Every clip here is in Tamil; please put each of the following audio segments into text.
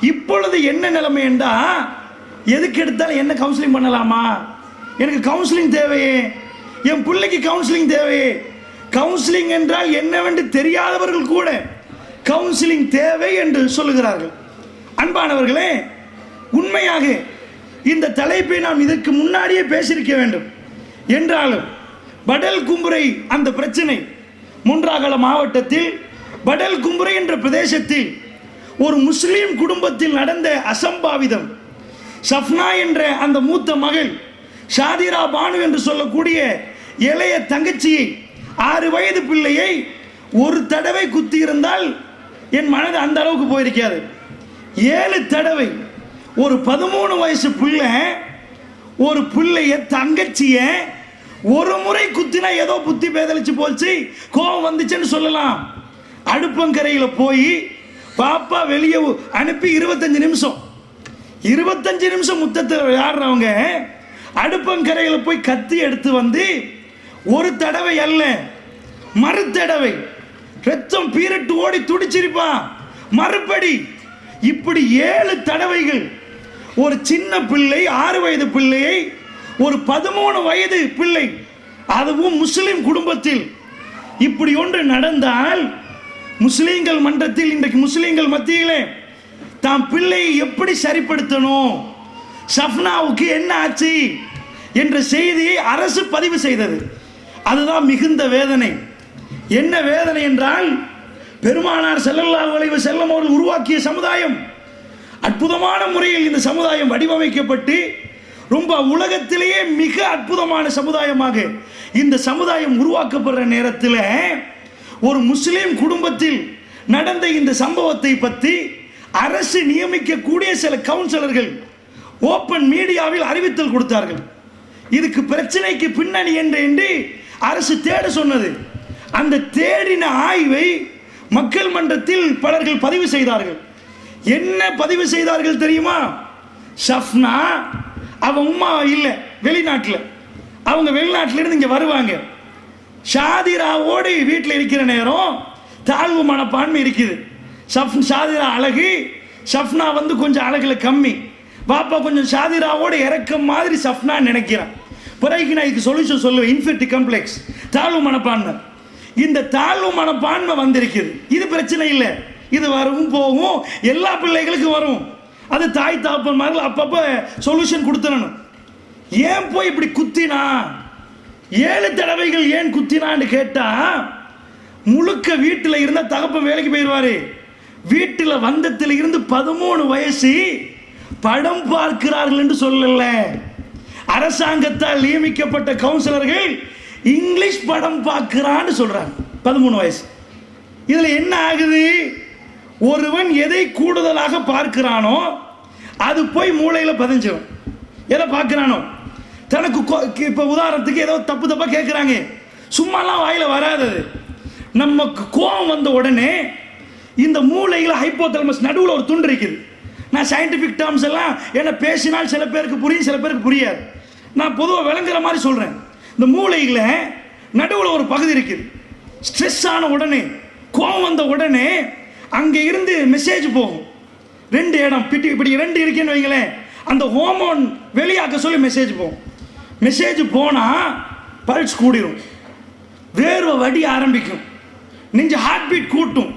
இப்பொழுது என்ன நிலைமை என்றா எதுக்கு எடுத்தாலும் என்ன கவுன்சிலிங் பண்ணலாமா? எனக்கு கவுன்சிலிங் தேவையே. என் பிள்ளைக்கு கவுன்சிலிங் தேவையே. கவுன்சிலிங் என்றால் என்னவென்று தெரியாதவர்கள் கூட கவுன்சிலிங் தேவை என்று சொல்லுகிறார்கள். அன்பானவர்களே உண்மையாக இந்த தலைப்பை நாம் இதற்கு முன்னாடியே பேசியிருக்க வேண்டும். என்றாலும் படல் கும்புரை அந்த பிரச்சனை மூன்றாகல மாவட்டத்தில் படல் கும்புரை என்ற பிரதேசத்தில் ஒரு முஸ்லீம் குடும்பத்தில் நடந்த அசம்பாவிதம். சஃப்னா என்ற அந்த மூத்த மகள் ஷாதிரா பானு என்று சொல்லக்கூடிய இளைய தங்கச்சியை ஆறு வயது பிள்ளையை ஒரு தடவை குத்தி இருந்தால் என் மனது அந்த அளவுக்கு போயிருக்காது. ஏழு தடவை. ஒரு பதிமூணு வயசு பிள்ளை ஒரு பிள்ளைய தங்கச்சிய ஒரு முறை குத்தினா ஏதோ புத்தி பேதலிச்சு போச்சு கோபம் வந்துச்சுன்னு சொல்லலாம். அடுப்பங்கரையில் போய் பாப்பா வெளியே அனுப்பி இருபத்தஞ்சு நிமிஷம். இருபத்தஞ்சு நிமிஷம் முத்தத்தில் விளையாடுறவங்க அடுப்பங்கரையில் போய் கத்தி எடுத்து வந்து ஒரு தடவை அல்ல மறு தடவை ரத்தம் பீரட்டு ஓடி துடிச்சிருப்பான் மறுபடி இப்படி ஏழு தடவைகள் ஒரு சின்ன பிள்ளை ஆறு வயது பிள்ளையை ஒரு பதிமூணு வயது பிள்ளை அதுவும் முஸ்லிம் குடும்பத்தில் இப்படி ஒன்று நடந்தால் முஸ்லீம்கள் மன்றத்தில் இன்றைக்கு முஸ்லீம்கள் மத்தியிலே தாம் பிள்ளையை எப்படி சரிப்படுத்தணும்? சஃப்னாவுக்கு என்ன ஆச்சு? என்ற செய்தியை அரசு பதிவு செய்தது. அதுதான் மிகுந்த வேதனை. என்ன வேதனை என்றால் பெருமானார் செல்லல்லா வளைவு வஸல்லம் அவர்கள் உருவாக்கிய சமுதாயம். அற்புதமான முறையில் இந்த சமுதாயம் வடிவமைக்கப்பட்டு ரொம்ப உலகத்திலேயே மிக அற்புதமான சமுதாயமாக இந்த சமுதாயம் உருவாக்கப்படுற நேரத்தில் ஒரு முஸ்லீம் குடும்பத்தில் நடந்த இந்த சம்பவத்தை பற்றி அரசு நியமிக்கக்கூடிய சில கவுன்சிலர்கள் ஓப்பன் மீடியாவில் அறிவித்தல் கொடுத்தார்கள். இதுக்கு பிரச்சனைக்கு பின்னணி என்று என்று அரசு தேட சொன்னது. அந்த தேடின ஆய்வை மக்கள் மன்றத்தில் பலர்கள் பதிவு செய்தார்கள். என்ன பதிவு செய்தார்கள் தெரியுமா? ஷஃப்னா அவ உமா இல்லை வெளிநாட்டில். அவங்க வெளிநாட்டிலிருந்து இங்கே வருவாங்க. ஷாதிராவோடு வீட்டில் இருக்கிற நேரம் தாழ்வு மனப்பான்மை இருக்குது. சஃப் ஷாதிரா அழகு. சஃப்னா வந்து கொஞ்சம் அழகில் கம்மி. பாப்பா கொஞ்சம் ஷாதிராவோடு இறக்கம் மாதிரி சஃப்னா நினைக்கிறான். பிறகு நான் இதுக்கு சொல்யூஷன் சொல்லுவேன். இன்ஃபினிட்டி கம்ப்ளெக்ஸ் தாழ்வு மனப்பான்மை. இந்த தாழ்வு மனப்பான்மை வந்திருக்குது. இது பிரச்சனை இல்லை. இது வரும் போகும். எல்லா பிள்ளைகளுக்கும் வரும். அது தாய் தாப்பன் மாதிரி அப்பப்போ சொல்யூஷன் கொடுத்துடணும். ஏன் போய் இப்படி குத்தினா? ஏழு தடவைகள் ஏன் குத்தினான்னு கேட்டால் முழுக்க வீட்டில் இருந்தால் தகப்ப வேலைக்கு போயிடுவார் வீட்டில் வந்தத்தில் இருந்து பதிமூணு வயசு படம் பார்க்கிறார்கள் என்று சொல்லல. அரசாங்கத்தால் நியமிக்கப்பட்ட கவுன்சிலர்கள் இங்கிலீஷ் படம் பார்க்கிறான்னு சொல்கிறாங்க பதிமூணு வயசு. இதில் என்ன ஆகுது? ஒருவன் எதை கூடுதலாக பார்க்கிறானோ அது போய் மூளையில் பதிஞ்சிடும் எதை பார்க்கிறானோ? தனக்கு இப்போ உதாரணத்துக்கு ஏதோ தப்பு தப்பாக கேட்குறாங்க சும்மாலாம் வாயில் வராது அது. நமக்கு கோபம் வந்த உடனே இந்த மூளையில் ஹைப்போதலமஸ் நடுவில் ஒரு துண்டு இருக்குது. நான் சயின்டிஃபிக் டேர்ம்ஸ் எல்லாம் என்ன பேசினால் சில பேருக்கு புரியும் சில பேருக்கு புரியாது. நான் பொதுவாக விளங்குற மாதிரி சொல்கிறேன் இந்த மூளையில் நடுவில் ஒரு பகுதி இருக்குது. ஸ்ட்ரெஸ் ஆன உடனே கோபம் வந்த உடனே அங்கே இருந்து மெசேஜ் போகும். ரெண்டு இடம் பிட்டி இப்படி ரெண்டு இருக்குன்னு வைங்களேன். அந்த ஹோமோன் வெளியாக்க சொல்லி மெசேஜ் போகும். மெசேஜ் போனால் பல்ஸ் கூடிரும். வேர்வை வடி ஆரம்பிக்கும். நெஞ்சு ஹார்ட் பீட் கூட்டும்.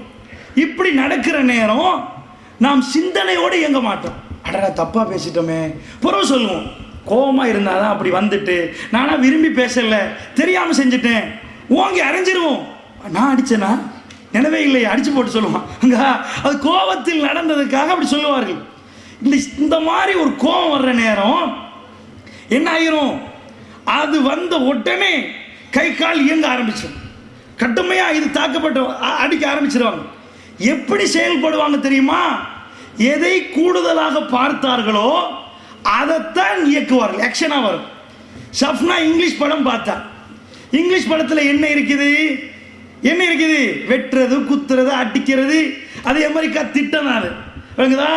இப்படி நடக்கிற நேரம் நாம் சிந்தனையோடு இயங்க மாட்டோம். அடடா தப்பாக பேசிட்டோமே. புறவு சொல்லுவோம். கோவமாக இருந்தால் தான் அப்படி வந்துட்டு. நானாக விரும்பி பேசலை. தெரியாமல் செஞ்சுட்டேன். ஓங்கி அரைஞ்சிருவோம். நான் அடிச்சேனா? நினைவே இல்லை அடித்து போட்டு சொல்லுவான். அங்க அது கோவத்தில் நடந்ததுக்காக அப்படி சொல்லுவார்கள். இந்த இந்த மாதிரி ஒரு கோவம் வர்ற நேரம் என்ன ஆயிரும்? அது வந்த உடனே கை கால் இயங்க ஆரம்பிச்சிடும். கடுமையாக இது தாக்கப்பட்ட அடிக்க ஆரம்பிச்சிருவாங்க. எப்படி செயல்படுவாங்க தெரியுமா? எதை கூடுதலாக பார்த்தார்களோ அதைத்தான் இயக்குவார்கள். ஆக்ஷனாக வரும். சஃப்னா இங்கிலீஷ் படம் பார்த்தா. இங்கிலீஷ் படத்தில் என்ன இருக்குது? என்ன இருக்குது? வெட்டுறது குத்துறது அடிக்கிறது. அதே அமெரிக்கா திட்டம் நான் விளங்குதா?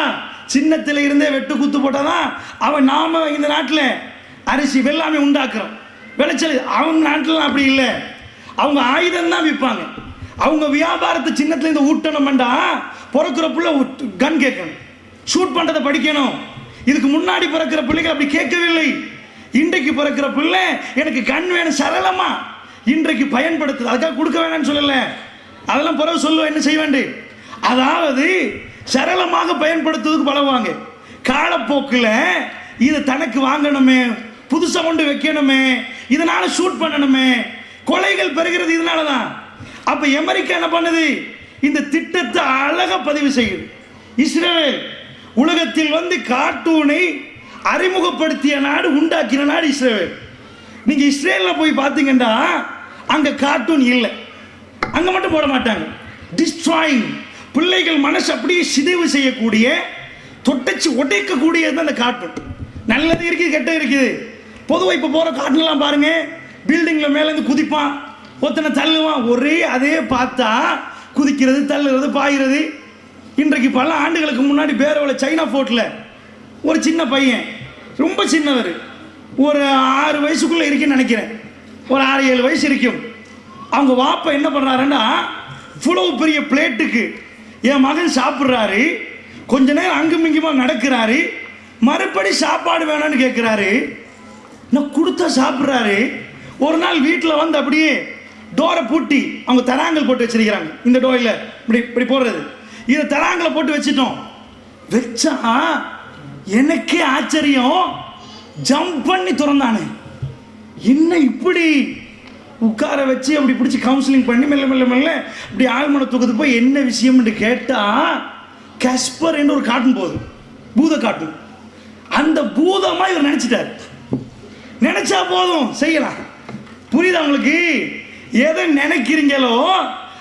சின்னத்தில் இருந்தே வெட்டு குத்து போட்டாதான் அவன் நாம இந்த நாட்டில் அரிசி வெள்ளாமை உண்டாக்குறோம். விளைச்சல் அவங்க நாட்டில் அப்படி இல்லை. அவங்க ஆயுதம் தான் விற்பாங்க அவங்க வியாபாரத்தை சின்னத்துல இருந்து ஊட்டணும்டா பிறக்கிற பிள்ளை கன் கேட்கணும். ஷூட் பண்ணுறதை படிக்கணும். இதுக்கு முன்னாடி பிறக்கிற பிள்ளைகள் அப்படி கேட்கவில்லை. இன்றைக்கு பிறக்கிற பிள்ளை எனக்கு கண் வேணும் சரளமா. இன்றைக்கு பயன்படுத்துது. அதுக்காக கொடுக்க வேணாம்னு சொல்லலை. அதெல்லாம் பிறகு சொல்லுவேன் என்ன செய்ய அதாவது சரளமாக பயன்படுத்துவதுக்கு பழகுவாங்க. காலப்போக்கில் இதை தனக்கு வாங்கணுமே புதுசாக கொண்டு வைக்கணுமே இதனால் ஷூட் பண்ணணுமே கொலைகள் பெறுகிறது இதனால தான் அப்போ அமெரிக்கா என்ன பண்ணுது? இந்த திட்டத்தை அழகாக பதிவு செய்யுது. இஸ்ரேல் உலகத்தில் வந்து கார்ட்டூனை அறிமுகப்படுத்திய நாடு உண்டாக்கின நாடு இஸ்ரேல். நீங்கள் இஸ்ரேலில் போய் பார்த்தீங்கன்னா அங்கே கார்ட்டூன் இல்லை. அங்கே மட்டும் போட மாட்டாங்க. டிஸ்ட்ராயிங் பிள்ளைகள் மனசு அப்படியே சிதைவு செய்யக்கூடிய தொட்டச்சு உடைக்கக்கூடியது அந்த கார்ட்டூன். நல்லது இருக்குது கெட்டது இருக்குது. பொதுவாக இப்போ போகிற காட்டுலாம் பாருங்க. பில்டிங்கில் மேலேருந்து குதிப்பான். ஒருத்தனை தள்ளுவான். ஒரே அதே பார்த்தா குதிக்கிறது தள்ளுறது பாயிறது. இன்றைக்கு பல ஆண்டுகளுக்கு முன்னாடி பேரவில் சைனா ஃபோர்ட்டில் ஒரு சின்ன பையன். ரொம்ப சின்னவர். ஒரு ஆறு வயசுக்குள்ளே இருக்குன்னு நினைக்கிறேன். ஒரு ஆறு ஏழு வயசு இருக்கும். அவங்க வாப்பா என்ன பண்ணுறாருன்னா இவ்வளவு பெரிய பிளேட்டுக்கு என் மகன் சாப்பிட்றாரு. கொஞ்ச நேரம் அங்கும் இங்குமா நடக்கிறாரு. மறுபடி சாப்பாடு வேணும்னு கேட்குறாரு நான் கொடுத்தா சாப்பிட்றாரு. ஒரு நாள் வீட்டில் வந்து அப்படியே டோரை பூட்டி அவங்க தராங்கல் போட்டு வச்சிருக்கிறாங்க. இந்த டோரில் இப்படி இப்படி போடுறது. இதை தராங்கலை போட்டு வச்சிட்டோம். வச்சா எனக்கே ஆச்சரியம். ஜம்ப் பண்ணி திறந்தானே. என்ன இப்படி உட்கார வச்சு அப்படி பிடிச்சி கவுன்சிலிங் பண்ணி மெல்ல மெல்ல மெல்ல இப்படி ஆழ்மன தூக்கத்துக்கு போய் என்ன விஷயம்னு கேட்டால் கஸ்பர் என்று ஒரு காட்டும் போகுது. பூத காட்டும் அந்த பூதமாக இவர் நினச்சிட்டார் நினைச்சா போதும். செய்யலாம். புரியுதா உங்களுக்கு? எதை நினைக்கிறீங்களோ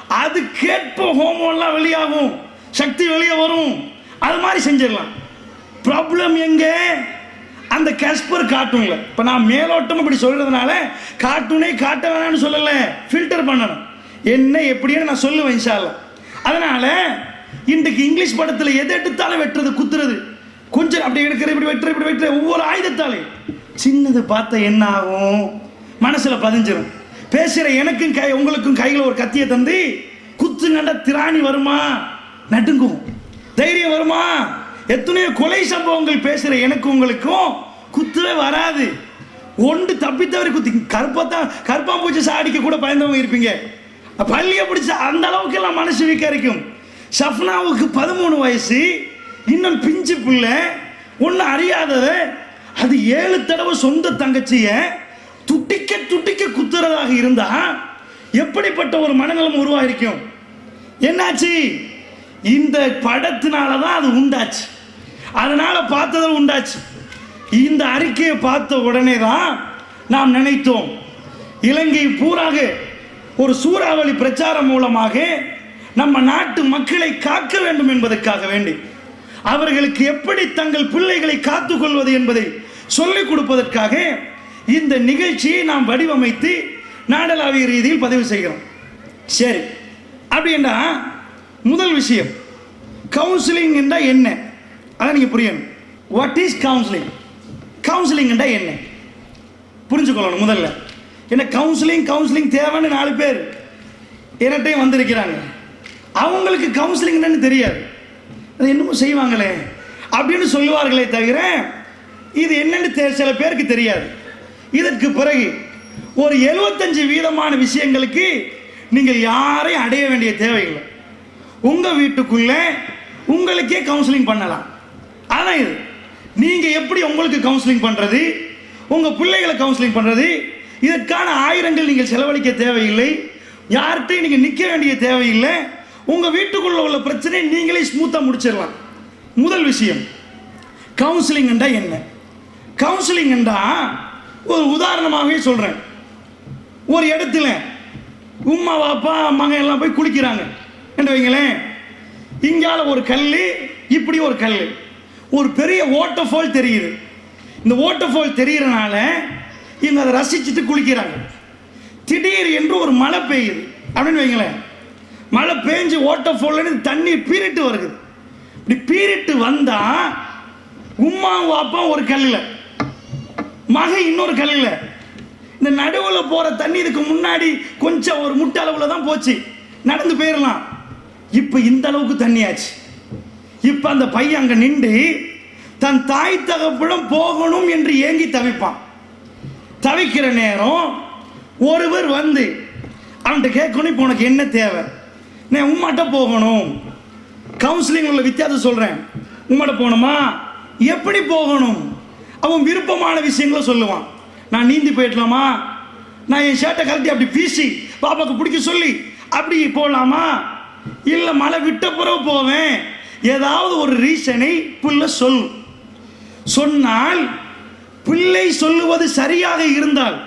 அது கேட்ப ஹோமோன்லாம் வெளியாகும். சக்தி வெளியே வரும். அது மாதிரி செஞ்சிடலாம். ப்ராப்ளம் எங்கே? அந்த கஸ்பர் கார்ட்டூனில் இப்போ நான் மேலோட்டம் இப்படி சொல்கிறதுனால கார்ட்டூனே காட்ட வேணாம்னு சொல்லலை. ஃபில்டர் பண்ணணும். என்ன எப்படின்னு நான் சொல்லுவேன் இன்ஷால்லா அதனால் இன்றைக்கு இங்கிலீஷ் படத்தில் எது எடுத்தாலும் வெட்டுறது குத்துறது. கொஞ்சம் அப்படி எடுக்கிற இப்படி வெட்டுற இப்படி வெட்டுற ஒவ்வொரு ஆயுதத்தாலே சின்னது பார்த்தா என்ன ஆகும்? மனசில் பதிஞ்சிடும் பேசுகிற எனக்கும் கை உங்களுக்கும் கையில் ஒரு கத்தியை தந்து குத்து நட திராணி வருமா? நடுங்கும். தைரியம் வருமா? எத்தனையோ கொலை சம்பவங்கள் பேசுகிற எனக்கும் உங்களுக்கும் குத்துவே வராது. ஒன்று தப்பித்தவரை குத்தி கருப்பத்தான் கருப்பான் பூச்சி சாடிக்க கூட பயந்தவங்க இருப்பீங்க. பள்ளியை பிடிச்ச அந்த அளவுக்கு எல்லாம் மனசு வீக்க இருக்கும் சஃப்னாவுக்கு பதிமூணு வயசு இன்னும் பிஞ்சு பிள்ளை ஒன்றும் அறியாததை அது ஏழு தடவை சொந்த தங்கச்சிய துட்டிக்க துட்டிக்க குத்துறதாக இருந்தா எப்படிப்பட்ட ஒரு மனநலம் உருவாயிருக்கும்? என்னாச்சு? இந்த படத்தினால தான் அது உண்டாச்சு. அதனால பார்த்ததும் உண்டாச்சு. இந்த அறிக்கையை பார்த்த உடனே தான் நாம் நினைத்தோம். இலங்கை பூராக ஒரு சூறாவளி பிரச்சாரம் மூலமாக நம்ம நாட்டு மக்களை காக்க வேண்டும் என்பதற்காக வேண்டி அவர்களுக்கு எப்படி தங்கள் பிள்ளைகளை காத்துக்கொள்வது என்பதை சொல்லிக் கொடுப்பதற்காக இந்த நிகழ்ச்சியை நாம் வடிவமைத்து நாடளாவிய ரீதியில் பதிவு செய்கிறோம். சரி. அப்படின்னா முதல் விஷயம் கவுன்சிலிங் என்றால் என்ன? அதை நீங்கள் புரியணும். வாட் இஸ் கவுன்சிலிங் கவுன்சிலிங் என்றால் என்ன? புரிஞ்சுக்கொள்ளணும் முதல்ல. என்ன கவுன்சிலிங் கவுன்சிலிங் தேவைன்னு நாலு பேர் இரட்டையும் வந்திருக்கிறாங்க. அவங்களுக்கு கவுன்சிலிங் என்னன்னு தெரியாது. அது என்னமோ செய்வாங்களே அப்படின்னு சொல்லுவார்களே தவிர இது என்னன்னு சில பேருக்கு தெரியாது. இதற்கு பிறகு ஒரு எழுபத்தஞ்சு வீதமான விஷயங்களுக்கு நீங்கள் யாரையும் அடைய வேண்டிய தேவையில்லை. உங்கள் வீட்டுக்குள்ளே உங்களுக்கே கவுன்சிலிங் பண்ணலாம். அதான் இது நீங்கள் எப்படி உங்களுக்கு கவுன்சிலிங் பண்ணுறது உங்கள் பிள்ளைகளை கவுன்சிலிங் பண்ணுறது இதற்கான ஆயிரங்கள் நீங்கள் செலவழிக்க தேவையில்லை யார்கிட்டையும் நீங்கள் நிற்க வேண்டிய தேவையில்லை உங்கள் வீட்டுக்குள்ளே உள்ள பிரச்சனையை நீங்களே ஸ்மூத்தாக முடிச்சிடலாம். முதல் விஷயம் கவுன்சிலிங் என்ன? கவுன்சிலிங் என்றா ஒரு உதாரணமாகவே சொல்கிறேன் ஒரு இடத்துல உம்மா வாப்பா மகன் எல்லாம் போய் குளிக்கிறாங்க. என்று வைங்களேன் இங்கால ஒரு கல் இப்படி ஒரு கல் ஒரு பெரிய ஓட்டர் ஃபால் தெரியுது. இந்த ஓட்டர் ஃபால் தெரியறனால இவங்க அதை ரசிச்சுட்டு குளிக்கிறாங்க. திடீர் என்று ஒரு மழை பெய்யுது. அப்படின்னு வைங்களேன் மழை பெஞ்சு ஓட்டர் ஃபால்ல தண்ணி பீரிட்டு வருது. இப்படி பீரிட்டு வந்தால் உம்மாவும் அப்பா ஒரு கல்லில். மகன் இன்னொரு கல்லில் இந்த நடுவில் போகிற தண்ணி இதுக்கு முன்னாடி கொஞ்சம் ஒரு முட்டை அளவில் தான் போச்சு. நடந்து போயிடலாம் இப்போ இந்த அளவுக்கு தண்ணியாச்சு இப்போ அந்த பையன் அங்கே நின்று தன் தாய் தகப்பிடம் போகணும் என்று ஏங்கி தவிப்பான். தவிக்கிற நேரம் ஒருவர் வந்து அவன்கிட்ட கேட்கணும் இப்போ உனக்கு என்ன தேவை? நான் உம்மாட்ட போகணும். கவுன்சிலிங் உள்ள வித்தியாசம் சொல்கிறேன் உம்மாட்ட போகணுமா? எப்படி போகணும்? அவன் விருப்பமான விஷயங்களை சொல்லுவான். நான் நீந்தி போயிடலாமா? நான் என் ஷர்ட்டை கழட்டி அப்படி வீசி பாப்பாவுக்கு பிடிக்க சொல்லி அப்படி போகலாமா இல்லை மழை விட்ட பிறகு போவேன். ஏதாவது ஒரு ரீசனை புள்ள சொல்லும் சொன்னால் பிள்ளை சொல்லுவது சரியாக இருந்தால்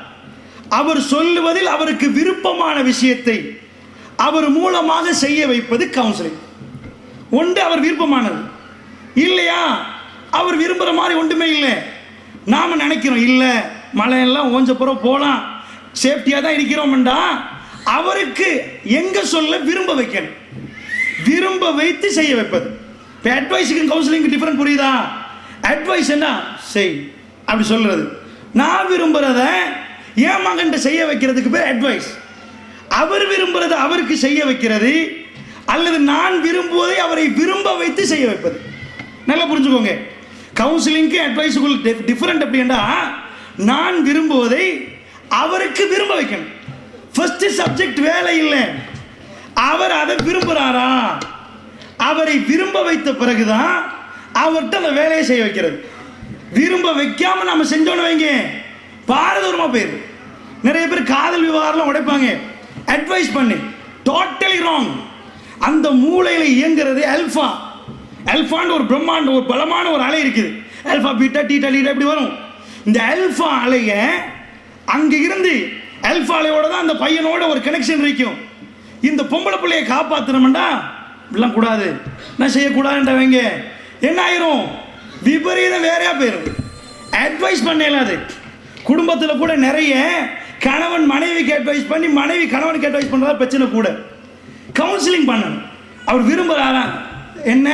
அவர் சொல்லுவதில் அவருக்கு விருப்பமான விஷயத்தை அவர் மூலமாக செய்ய வைப்பது கவுன்சிலிங் ஒன்று அவர் விருப்பமானது. இல்லையா? அவர் விரும்புகிற மாதிரி ஒன்றுமே இல்லை. நாம் நினைக்கிறோம் இல்லை மழையெல்லாம் ஓஞ்ச பிறகு போகலாம் சேஃப்டியாக தான் இருக்கிறோம்டா. அவருக்கு எங்கே சொல்ல விரும்ப வைக்கணும்? விரும்ப வைத்து செய்ய வைப்பது. இப்போ அட்வைஸுக்கு கவுன்சிலிங் டிஃப்ரெண்ட் புரியுதா? அட்வைஸ் என்ன? செய். அப்படி சொல்கிறது நான் விரும்புகிறத என் மகன்கிட்ட செய்ய வைக்கிறதுக்கு பேர் அட்வைஸ் அவர் விரும்புறத அவருக்கு செய்ய வைக்கிறது அல்லது நான் விரும்புவதை அவரை விரும்ப வைத்து செய்ய வைப்பது. நல்லா புரிஞ்சுக்கோங்க. கவுன்சிலிங்க்கு அட்வைஸுக்குள் டிஃப்ரெண்ட் அப்படின்னா நான் விரும்புவதை அவருக்கு விரும்ப வைக்கணும். ஃபஸ்ட்டு சப்ஜெக்ட் வேலை இல்லை. அவர் அதை விரும்புகிறாரா அவரை விரும்ப வைத்த பிறகுதான் அவர்கிட்ட அந்த வேலையை செய்ய வைக்கிறது. விரும்ப வைக்காம நம்ம செஞ்சோன்னு வைங்க. பாரதூரமாக போயிரு. நிறைய பேர் காதல் விவகாரம்லாம் உடைப்பாங்க. அட்வைஸ் பண்ணி. டோட்டலி ராங் அந்த மூளையில் இயங்குறது அல்ஃபா அல்ஃபான்னு ஒரு பிரம்மாண்ட ஒரு பலமான ஒரு அலை இருக்குது. அல்ஃபா பீட்டா டீட்டா லீட்டா இப்படி வரும். இந்த அல்ஃபா அலையை அங்கே இருந்து அல்ஃபா அலையோட தான் அந்த பையனோட ஒரு கனெக்ஷன் இருக்கும். இந்த பொம்பளை பிள்ளையை காப்பாற்றணும்டா இப்படிலாம் கூடாது. என்ன செய்யக்கூடாதுன்றவங்க. என்ன ஆயிரும்? விபரீதம் வேறையா போயிரும். அட்வைஸ் பண்ணல அது. குடும்பத்தில் கூட நிறைய கணவன் மனைவிக்கு அட்வைஸ் பண்ணி மனைவி கணவனுக்கு அட்வைஸ் பண்ணுறதா பிரச்சனை கூட. கவுன்சிலிங் பண்ணணும். அவர் விரும்புகிறாரா என்ன?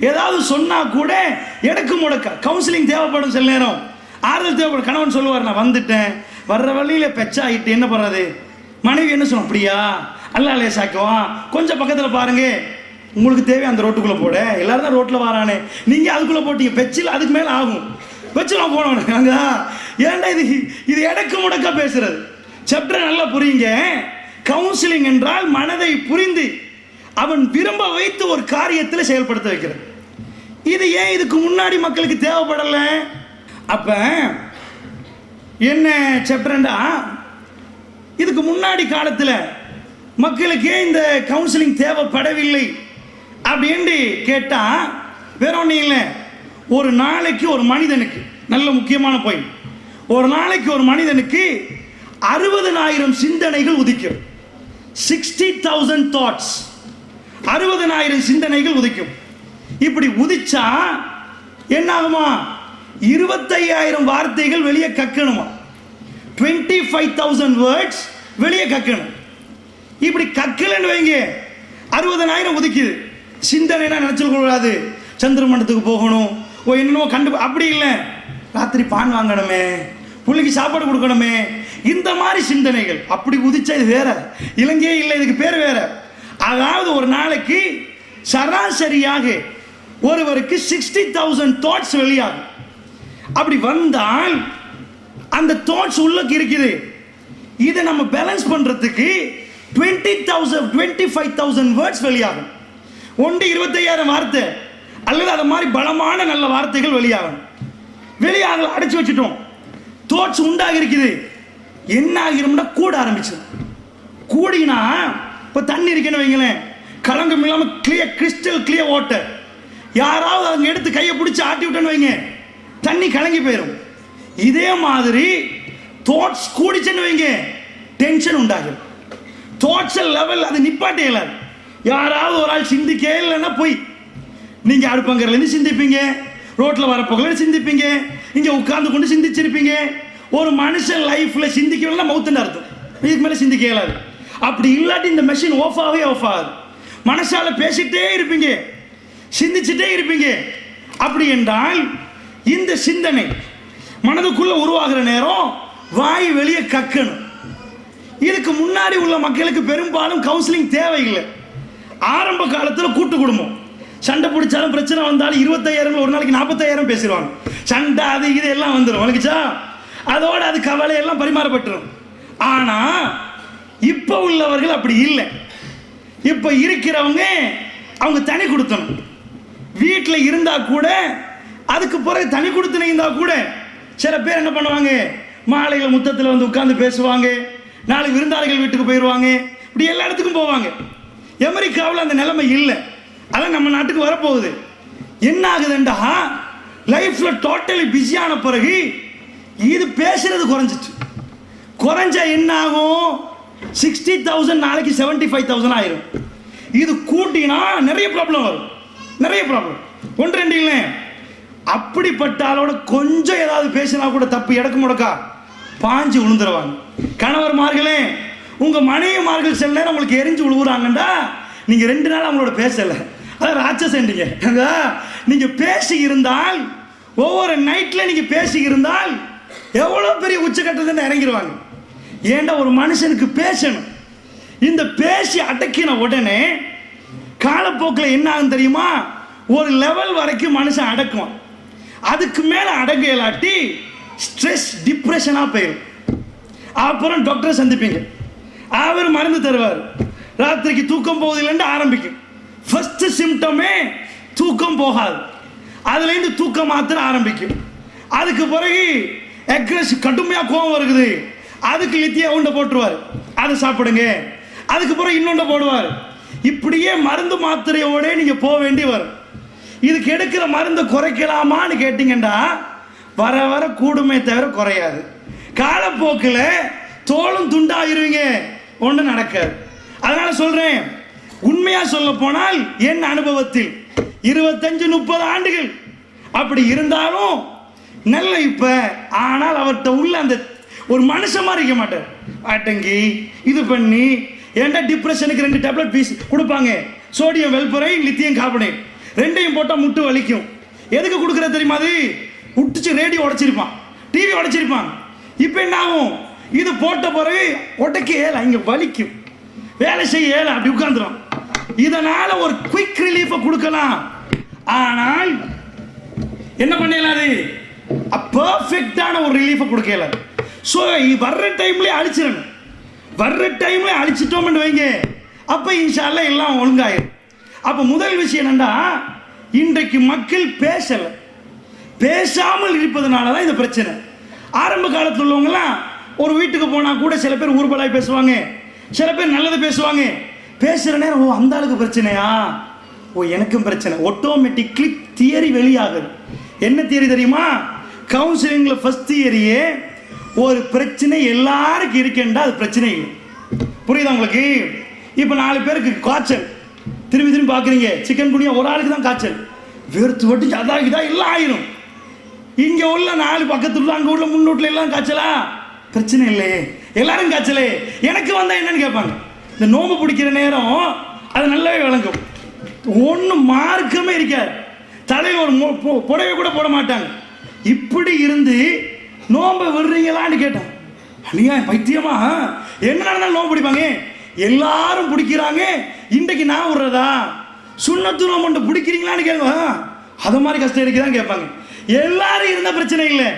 ஏதாவது சொன்னால் கூட எனக்கு முடக்க. கவுன்சிலிங் தேவைப்படும் சில நேரம். ஆறுதல் தேவைப்படும். கணவன் சொல்லுவார் நான் வந்துட்டேன். வர்ற வழியில் பெச்சாயிட்டு என்ன பண்ணுறது மனைவி என்ன சொல்லும்? அப்படியா? அல்லா லேசாக்குவா கொஞ்சம் பக்கத்தில் பாருங்கள் உங்களுக்கு தேவை அந்த ரோட்டுக்குள்ளே போட? எல்லாரும் தான் ரோட்டில் வரானே. நீங்கள் அதுக்குள்ளே போட்டீங்க. பெச்சில் அதுக்கு மேலே ஆகும். வச்சு நான் போனவன் அங்க. ஏன்டா இது? இது எடக்கு முடக்க பேசுறது. சாப்டர் நல்லா புரியுங்க. கவுன்சிலிங் என்றால் மனதை புரிந்து அவன் விரும்ப வைத்து ஒரு காரியத்தில் செயல்படுத்த வைக்கிறது இது ஏன் இதுக்கு முன்னாடி மக்களுக்கு தேவைப்படலை? அப்ப என்ன சாப்டர்ண்டா இதுக்கு முன்னாடி காலத்தில் மக்களுக்கு ஏன் இந்த கவுன்சிலிங் தேவைப்படவில்லை அப்படின்னு கேட்டா வேற ஒன்றும் இல்லை. ஒரு நாளைக்கு ஒரு மனிதனுக்கு நல்ல முக்கியமான பாயிண்ட் ஒரு நாளைக்கு ஒரு மனிதனுக்கு அறுபதனாயிரம் சிந்தனைகள் உதிக்கும். சிக்ஸ்டி தௌசண்ட் தாட்ஸ் அறுபதனாயிரம் சிந்தனைகள் உதிக்கும். இப்படி உதிச்சா என்ன ஆகுமா இருபத்தையாயிரம் வார்த்தைகள் வெளியே கக்கணுமா? டுவெண்ட்டி ஃபைவ் தௌசண்ட் வேர்ட்ஸ் வெளியே கக்கணும். இப்படி கக்கலன்னு வைங்க. அறுபதனாயிரம் ஒதுக்குது. சிந்தனைனா நினைச்சிருக்க கூடாது சந்திரமண்டத்துக்கு போகணும். ஓ என்னென்னமோ கண்டு அப்படி இல்லை. ராத்திரி பான் வாங்கணுமே. புள்ளைக்கு சாப்பாடு கொடுக்கணுமே. இந்த மாதிரி சிந்தனைகள். அப்படி உதிச்சா இது வேற. இலங்கையே இல்லை இதுக்கு பேர் வேற. அதாவது ஒரு நாளைக்கு சராசரியாக ஒருவருக்கு சிக்ஸ்டி தௌசண்ட் தாட்ஸ் வெளியாகும். அப்படி வந்தால் அந்த தாட்ஸ் உள்ளக்கு இருக்குது. இதை நம்ம பேலன்ஸ் பண்ணுறதுக்கு twenty thousand twenty five thousand words வெளியாகும். ஒன்று இருபத்தையாயிரம் வார்த்தை அல்லது அது மாதிரி பலமான நல்ல வார்த்தைகள் வெளியாகும். வெளியாக அடைச்சி வச்சுட்டோம். தோட்ஸ் உண்டாகி இருக்குது. என்ன ஆகிரும்னா கூட ஆரம்பிச்சு கூடினா இப்போ தண்ணி இருக்குன்னு வைங்களேன். கலங்கம் இல்லாமல் கிளியர் கிறிஸ்டல் கிளியர் வாட்டர் யாராவது அவங்க எடுத்து கையை பிடிச்சி ஆட்டி விட்டேன்னு வைங்க. தண்ணி கலங்கி போயிடும் இதே மாதிரி தோட்ஸ் கூடிச்சுன்னு வைங்க. டென்ஷன் உண்டாகும். தோட்ஸ் லெவல் அது நிப்பாட்டே இல்லை யாராவது ஒரு ஆள் சிந்திக்கே இல்லைன்னா போய். நீங்கள் அடுப்பங்கர்லேருந்து சிந்திப்பீங்க. ரோட்டில் வர சிந்திப்பீங்க. இங்கே உட்கார்ந்து கொண்டு சிந்திச்சிருப்பீங்க. ஒரு மனுஷன் லைஃப்பில் சிந்திக்கணும்னா மவுத்துன்னு அர்த்தம். இதுக்கு மேலே சிந்திக்க இயலாது. அப்படி இல்லாட்டி இந்த மெஷின் ஆஃப் ஆகவே ஆஃப் ஆகுது. மனசால பேசிட்டே இருப்பீங்க. சிந்திச்சுட்டே இருப்பீங்க. அப்படி என்றால் இந்த சிந்தனை மனதுக்குள்ள உருவாகிற நேரம் வாய் வெளியே கக்கணும். இதுக்கு முன்னாடி உள்ள மக்களுக்கு பெரும்பாலும் கவுன்சிலிங் தேவையில்லை. ஆரம்ப காலத்தில் கூட்டு குடும்பம். சண்டை பிடிச்சாலும் பிரச்சனை வந்தாலும் இருபத்தாயிரம் ஒரு நாளைக்கு நாற்பத்தாயிரம் பேசிடுவாங்க. சண்டை அது இது எல்லாம் வந்துடும் வலிக்குச்சா அதோட அது கவலை எல்லாம் பரிமாறப்பட்டுரும். ஆனால் இப்போ உள்ளவர்கள் அப்படி இல்லை. இப்போ இருக்கிறவங்க அவங்க தனி கொடுத்தணும் வீட்டில் இருந்தால் கூட அதுக்கு பிறகு தனி கொடுத்தன இருந்தால் கூட சில பேர் என்ன பண்ணுவாங்க? மாலையில் முத்தத்தில் வந்து உட்காந்து பேசுவாங்க. நாலு விருந்தாளிகள் வீட்டுக்கு போயிடுவாங்க இப்படி எல்லா இடத்துக்கும் போவாங்க. அமெரிக்காவில் அந்த நிலைமை இல்லை. அதான் நம்ம நாட்டுக்கு வரப்போகுது. என்ன ஆகுதுண்டா? லைஃப்பில் டோட்டலி பிஸியான பிறகு இது பேசுறது குறைஞ்சிச்சு குறைஞ்சா என்ன ஆகும்? சிக்ஸ்டி தௌசண்ட் நாளைக்கு செவன்ட்டி ஃபைவ் தௌசண்ட் ஆயிரும். இது கூட்டினா நிறைய ப்ராப்ளம் வரும். நிறைய ப்ராப்ளம் ஒன்று ரெண்டு இல்லை அப்படிப்பட்ட ஆளோட கொஞ்சம் ஏதாவது பேசினா கூட தப்பு இடக்கு முடக்கா? பாஞ்சு விழுந்துருவாங்க கணவர்மார்களே உங்கள் மனைவிமார்கள் சில நேரம் உங்களுக்கு எரிஞ்சு விழுவுறாங்கண்டா நீங்கள் ரெண்டு நாள் அவங்களோட பேசலை. அதான் ராட்சசன்றீங்க நீங்கள் பேசி இருந்தால் ஒவ்வொரு நைட்டில் நீங்கள் பேசி இருந்தால் எவ்வளோ பெரிய உச்சக்கட்டத்தில் இறங்கிடுவாங்க ஏண்டா ஒரு மனுஷனுக்கு பேசணும்? இந்த பேசி அடக்கின உடனே காலப்போக்கில் என்ன ஆகும் தெரியுமா? ஒரு லெவல் வரைக்கும் மனுஷன் அடக்குவான் அதுக்கு மேலே அடங்க இல்லாட்டி ஸ்ட்ரெஸ் டிப்ரெஷனாக போயிடும் அப்புறம் டாக்டரை சந்திப்பீங்க. அவர் மருந்து தருவார். ராத்திரிக்கு தூக்கம் போவதில்லைன்னு ஆரம்பிக்கும். ஃபர்ஸ்ட் சிம்டமே தூக்கம் போகாது. அதுலேருந்து தூக்கம் மாத்திரம் ஆரம்பிக்கும். அதுக்கு பிறகு எக்ரஸ் கடுமையாக கோவம் வருகுது. அதுக்கு லித்தியா உண்டை போட்டுருவார். அதை சாப்பிடுங்க. அதுக்கப்புறம் பிறகு போடுவார். இப்படியே மருந்து மாத்திரையோட நீங்கள் போக வேண்டி வரும். இதுக்கு எடுக்கிற மருந்து குறைக்கலாமான்னு கேட்டிங்கன்னா வர வர கூடுமே தவிர குறையாது. காலப்போக்கில் தோளும் துண்டாயிருவீங்க. ஒன்றும் நடக்காது. அதனால சொல்கிறேன் உண்மையாக சொல்ல போனால் என் அனுபவத்தில் இருபத்தஞ்சு முப்பது ஆண்டுகள் அப்படி இருந்தாலும் நல்ல இப்போ ஆனால் அவர்கிட்ட உள்ள அந்த ஒரு மனுஷன் மாதிரி இருக்க மாட்டார். அட்டங்கி இது பண்ணி ஏன்டா டிப்ரெஷனுக்கு ரெண்டு டேப்லெட் பீஸ் கொடுப்பாங்க? சோடியம் வெல்பரை லித்தியம் கார்பனேட் ரெண்டையும் போட்டால் முட்டு வலிக்கும். எதுக்கு கொடுக்குற தெரியுமா அது? விட்டுச்சு ரேடியோ உடைச்சிருப்பான். டிவி உடைச்சிருப்பான். இப்போ என்ன ஆகும்? இது போட்ட பிறகு உடைக்க ஏல இங்கே வலிக்கும். வேலை செய்ய ஏல அப்படி உட்காந்துரும் இதனால் ஒரு குயிக் ரிலீஃபை கொடுக்கலாம். ஆனால் என்ன பண்ணிடலாம் அது? பர்ஃபெக்டான ஒரு ரிலீஃபை கொடுக்கல ஸோ வர்ற டைம்லேயே அழிச்சிடணும். வர்ற டைம்லேயே அழிச்சிட்டோம்னு வைங்க. அப்போ இன்ஷால்ல எல்லாம் ஒழுங்காயிரும். அப்போ முதல் விஷயம் என்னென்னா இன்றைக்கு மக்கள் பேசலை. பேசாமல் இருப்பதனால தான் இந்த பிரச்சனை. ஆரம்ப காலத்தில் உள்ளவங்கலாம் ஒரு வீட்டுக்கு போனால் கூட சில பேர் ஊர்வலாய் பேசுவாங்க. சில பேர் நல்லது பேசுவாங்க. பேசுகிற நேரம் ஓ அந்த ஆளுக்கு பிரச்சனையா? ஓ எனக்கும் பிரச்சனை. ஆட்டோமேட்டிக்லி தியரி வெளியாகுது. என்ன தியரி தெரியுமா? கவுன்சிலிங்கில் ஃபஸ்ட் தியரியே ஒரு பிரச்சனை எல்லாருக்கும் இருக்கேன்டா அது பிரச்சனை இல்லை. புரியுதா உங்களுக்கு? இப்போ நாலு பேருக்கு காய்ச்சல். திரும்பி திரும்பி பார்க்குறீங்க சிக்கன் குனியா ஒரு ஆளுக்கு தான் காய்ச்சல். வெறுத்து வட்டி அதான் எல்லாம் ஆயிரும். இங்கே உள்ள நாலு பக்கத்துல அங்கே உள்ள முன்னூட்டில் எல்லாம் காய்ச்சலா? பிரச்சனை இல்லையே. எல்லாரும் காய்ச்சலே. எனக்கு வந்தால் என்னன்னு கேட்பாங்க. இந்த நோம்பு பிடிக்கிற நேரம் அது நல்லாவே விளங்கும். ஒன்றும் மார்க்கமே இருக்காது. தலையில் ஒரு மு- புடவை கூட போட மாட்டாங்க. இப்படி இருந்து நோம்பை விடுறீங்களான்னு கேட்டான். அனியா பைத்தியமா என்ன நடந்தாலும் நோம்பு பிடிப்பாங்க? எல்லாரும் பிடிக்கிறாங்க. இன்றைக்கு நான் விடுறதா? சுண்ணத்து நோம்பு பிடிக்கிறீங்களான்னு கேட்பா அது மாதிரி கஷ்டம் இருக்குதான் கேட்பாங்க. எல்லாரும் இருந்த பிரச்சனை இல்லை.